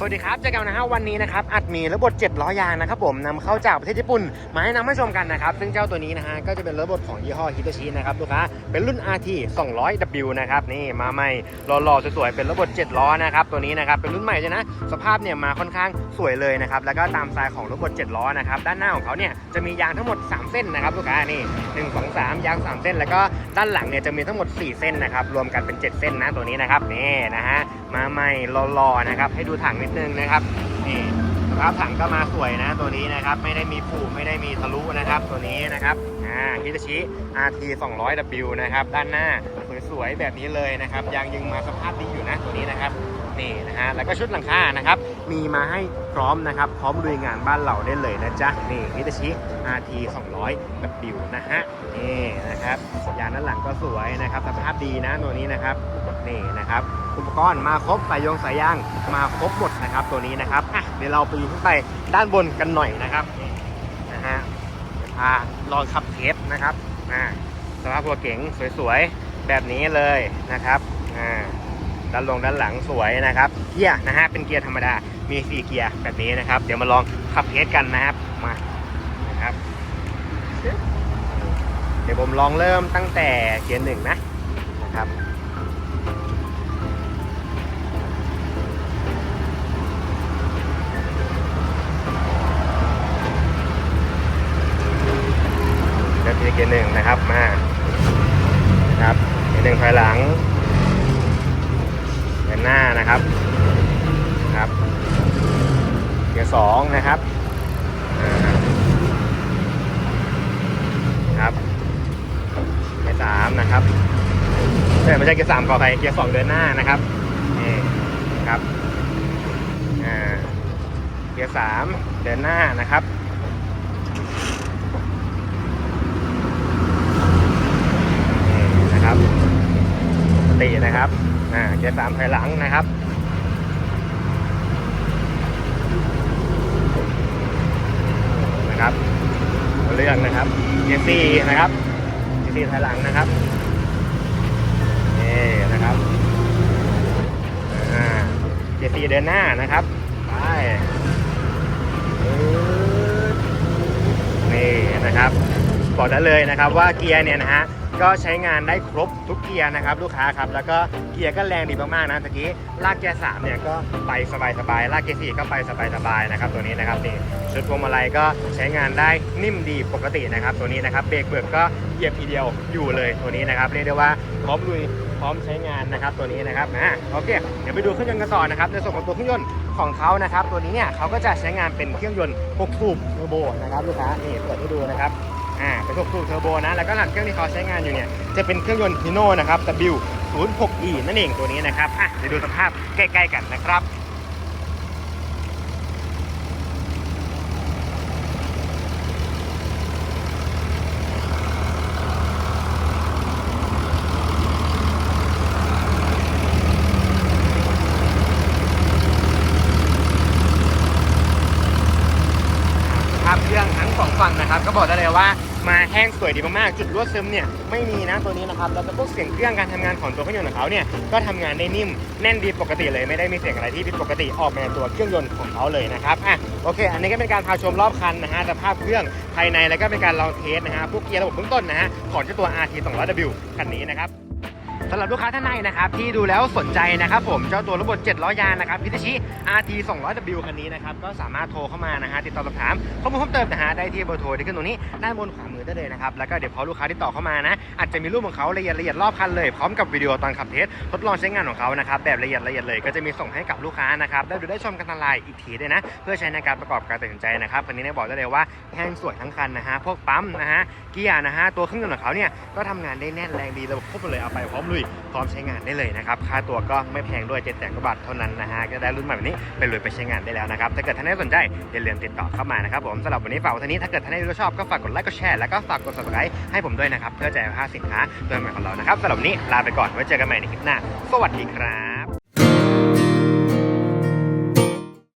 สวัสดีครับเจอกันนะฮะวันนี้นะครับอัดมีระบบ7ล้อยางนะครับผมนำเข้าจากประเทศญี่ปุ่นมาให้นำมาชมกันนะครับซึ่งเจ้าตัวนี้นะฮะก็จะเป็นระบบของยี่ห้อฮิตาชินะครับลูกค้าเป็นรุ่น RT 200W นะครับนี่มาใหม่หล่อๆสวยๆเป็นระบบ7ล้อนะครับตัวนี้นะครับเป็นรุ่นใหม่ใช่นะสภาพเนี่ยมาค่อนข้างสวยเลยนะครับแล้วก็ตามสไตล์ของระบบ7ล้อนะครับด้านหน้าของเขาเนี่ยจะมียางทั้งหมด 3 เส้นนะครับลูกค้านี่1 2 3 ยาง 3 เส้น แล้วก็ด้านหลังเนี่ยจะมีทั้งหมด 4 เส้นนะครับรวมกันเป็น 7 เส้นนะตัวนี้นะครับนี่นะฮะมาใหม่หล่อๆนะครับให้ดูถังนิดนึงนะครับนี่สภาพถังก็มาสวยนะตัวนี้นะครับ ไม่ได้มีผูไม่ได้มีทะลุนะครับ ตัวนี้นะครับอ่าฮิตาชิ RT 200W นะครับ ด้านหน้าสวยๆแบบนี้เลยนะครับยางยังมาสภาพดีอยู่นะตัวนี้นะครับนี่นะฮะแล้วก็ชุดหลังคานะครับ มีมาให้พร้อมนะครับ พร้อมลุยงานบ้านเราได้เลยนะจ๊ะ นี่ฮิตาชิ RT 200W นะฮะ นี่นะครับยางด้านหลังก็สวยนะครับ สภาพดีนะตัวนี้นะครับ นี่นะครับอุปกรณ์มาครบสายยงสายยางมาครบหมดนะครับ ตัวนี้นะครับอะเดี๋ยวเราไปดูขึ้นไปด้านบนกันหน่อยนะครับนะฮะพาลองขับเทสนะครับอ่าสภาพตัวเก๋งสวยๆแบบนี้เลยนะครับอ่าด้านลงด้านหลังสวยนะครับเกียร์นะฮะเป็นเกียร์ธรรมดามีสี่เกียร์แบบนี้นะครับ เดี๋ยวมาลองขับเทสกันนะครับมานะครับเดี๋ยวผมลองเริ่มตั้งแต่เกียร์หนึ่งนะนะครับ หนึ่งนะครับมานะครับเกียร์หนึ่งถอยหลังเกียร์หน้านะครับครับเกียร์สองนะครับครับเกียร์สามนะครับเอ้ยไม่ใช่เกียร์สามขออภัยเกียร์สองเดินหน้านะครับนี่ครับอ่าเกียร์สามเดินหน้านะครับ นี่นะครับ นะครับ อ่า เกียร์สามถอยหลังนะครับ นะครับเอาเรื่องนะครับ เกียร์สี่นะครับ เกียร์สี่ถอยหลังนะครับ นี่นะครับ อ่า เกียร์สี่เดินหน้านะครับ ไป นี่นะครับ บอกได้เลยนะครับว่าเกียร์เนี่ยนะฮะ ก็ใช้งานได้ครบทุกเกียร์นะครับลูกค้าครับ แล้วก็เกียร์ก็แรงดีมากๆนะตะกี้ลากเกียร์สามเนี่ยก็ไปสบายๆลากเกียร์สี่ก็ไปสบายๆนะครับตัวนี้นะครับนี่ชุดพวงมาลัยก็ใช้งานได้นิ่มดีปกตินะครับ ตัวนี้นะครับเบรกเบิกก็เหยียบทีเดียวอยู่เลยตัวนี้นะครับเรียกได้ว่าพร้อมลุยพร้อมใช้งานนะครับตัวนี้นะครับอะโอเคเดี๋ยวไปดูเครื่องยนต์กันต่อนะครับในส่วนของตัวเครื่องยนต์ของเขานะครับ ตัวนี้เนี่ยเขาก็จะใช้งานเป็นเครื่องยนต์6สูบเทอร์โบนะครับลูกค้านี่เปิดให้ดูนะครับ อ่าเป็น6สูบเทอร์โบนะ แล้วก็หลังเครื่องที่เขาใช้งานอยู่เนี่ย จะเป็นเครื่องยนต์ฮิโน่นะครับ W 0 6 E นั่นเองตัวนี้นะครับ อะเดี๋ยวดูสภาพใกล้ๆกันนะครับภาพเครื่องทั้งสองฝั่งนะครับ ก็บอกได้เลยว่า มาแห้งสวยดีมากๆ จุดรั่วซึมเนี่ยไม่มีนะตัวนี้นะครับแล้วก็พวกเสียงเครื่องการทำงานของตัวเครื่องยนต์ของเขาเนี่ยก็ทำงานได้นิ่มแน่นดีปกติเลยไม่ได้มีเสียงอะไรที่ผิดปกติออกมาตัวเครื่องยนต์ของเขาเลยนะครับอะโอเค อันนี้ก็เป็นการพาชมรอบคันนะฮะสภาพเครื่องภายในแล้วก็เป็นการลองเทสนะฮะพวกเกียร์ระบบเบื้องต้นนะฮะของเจ้าตัว RT 200W คันนี้นะครับ สำหรับลูกค้าท่านใดนะครับที่ดูแล้วสนใจนะครับผมเจ้าตัวรถบด7ล้อยางนะครับพิทชิ RT 200W คันนี้นะครับก็สามารถโทรเข้ามานะฮะติดต่อสอบถามข้อมูลเพิ่มเติมนะฮะได้ที่เบอร์โทรที่ขึ้นตรงนี้ด้านบนขวามือได้เลยนะครับแล้วก็เดี๋ยวพอลูกค้าที่ต่อเข้ามานะอาจจะมีรูปของเขาละเอียดละเอียดรอบคันเลยพร้อมกับวิดีโอตอนขับเทสทดลองใช้งานของเขานะครับแบบละเอียดละเอียดเลยก็จะมีส่งให้กับลูกค้านะครับได้ดูได้ชมกันทางไลน์อีกทีด้วยนะเพื่อใช้ในการประกอบการตัดสินใจนะครับคันนี้เนี่ยบอกได้เลยว่าแห้งสวยทั้งคันนะฮะพวกปั๊มนะฮะเกียร์นะฮะตัวเครื่องยนต์ของเขาเนี่ยก็ทำงานได้แน่นแรงดีระบบครบเลยเอาไปพร้อมลุยพร้อมใช้งานได้เลยนะครับ ค่าตัวก็ไม่แพงด้วยเจ็ดแสนกว่าบาทเท่านั้นนะฮะก็ได้รุ่นใหม่แบบนี้ไปลุยไปใช้งานได้แล้วนะครับถ้าเกิดท่านใดสนใจอย่าลืมติดต่อเข้ามานะครับผมสำหรับวันนี้ฝากไว้เท่านี้ถ้าเกิดท่านใดรู้ชอบก็ฝากกดไลค์กดแชร์แล้วก็ฝากกด subscribe ให้ผมด้วยนะครับเพื่อจะพาสินค้าตัวใหม่ของเรานะครับสำหรับวันนี้ลาไปก่อนไว้เจอกันใหม่ในคลิปหน้า สวัสดีครับ